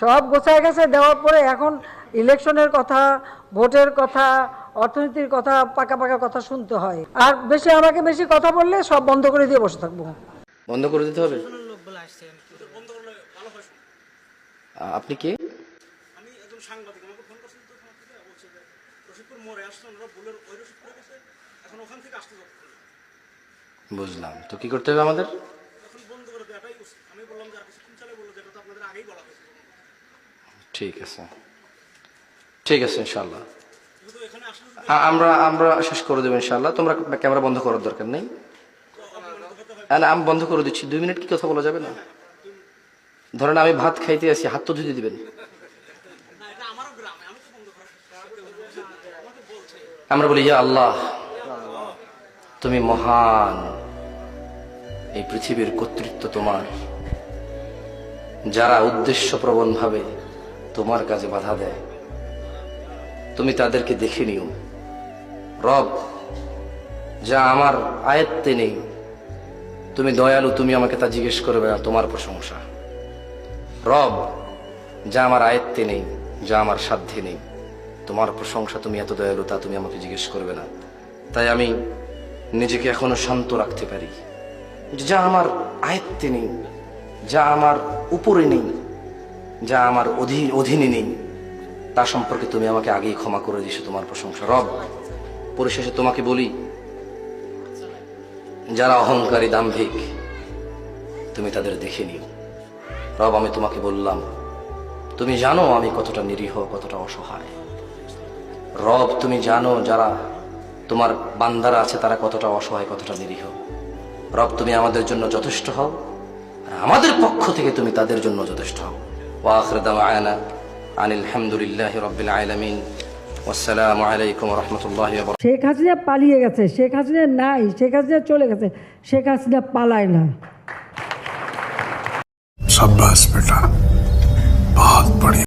সব গোছায় গেছে দেওয়ার পরে এখন ইলেকশনের কথা ভোটের কথা অর্থনীতির কথা পাকা পাকা কথা শুনতে হয়। আর বেশি আমাকে বেশি কথা বললে সব বন্ধ করে দিয়ে বসে থাকব। বন্ধ করে দিতে হবে? আপনি কে? আমি একজন সাংবাদিক আমাকে ফোন করছেন তো থেকে বলছে যে রশিদপুর মোড়ে আসছেন ওরা ভুলের ওই রশিদপুরে গেছে এখন ওখান থেকে আসতে যাচ্ছে। বুঝলাম। তো কি করতে হবে আমাদের? এখন বন্ধ করে দেওয়াটাই উচিত। আমি বললাম যে আর কিছুক্ষণ চলে বলল যেটা তো আপনাদের আগেই বলা হয়েছে। ঠিক আছে। ঠিক আছে ইনশাল্লাহ আমরা আমরা শেষ করে দেবো ইনশাল্লাহ তোমরা ক্যামেরা বন্ধ করার দরকার নেই। না, আমি বন্ধ করে দিচ্ছি। দুই মিনিট কি কথা বলা যাবে না? ধরেন আমি ভাত খাইতে আসি হাত তো ধুতে দিবেন। আমরা বলি ইয়া আল্লাহ তুমি মহান। এই পৃথিবীর কর্তৃত্ব তোমার। যারা উদ্দেশ্য প্রবণ ভাবে তোমার কাজে বাধা দেয়। তুমি তাদেরকে দেখে নিও। রব, যা আমার আয়ত্তে নেই, তুমি দয়ালু, তুমি আমাকে তা জিজ্ঞেস করবে না, তোমার প্রশংসা। রব, যা আমার আয়ত্তে নেই, যা আমার সাধ্যে নেই, তোমার প্রশংসা তুমি এত দয়ালু, তা তুমি আমাকে জিজ্ঞেস করবে না। তাই আমি নিজেকে এখনও শান্ত রাখতে পারি। যা আমার আয়ত্তে নেই, যা আমার উপরে নেই যা আমার অধীন নেই। তা সম্পর্কে তুমি আমাকে আগেই ক্ষমা করে দিছো তোমার প্রশংসা। রব, পরিশেষে তোমাকে বলি, যারা অহংকারী দাম্ভিক, তুমি তাদের দেখে নিও। রব, আমি তোমাকে বললাম, তুমি জানো আমি কতটা নিরীহ, কতটা অসহায়। রব, তুমি জানো যারা তোমার বান্দারা আছে তারা কতটা অসহায়, কতটা নিরীহ। রব, তুমি আমাদের জন্য যথেষ্ট হও, আর আমাদের পক্ষ থেকে তুমি তাদের জন্য যথেষ্ট হও। وآخر دعوانا عن الحمد لله رب العالمين والسلام عليكم ورحمة الله وبركاته শেখ হাসিনা পালিয়ে গেছে শেখ হাসিনা নাই শেখ হাসিনা চলে গেছে শেখ হাসিনা পালায় না সাব্বাস বেটা বহুত বড়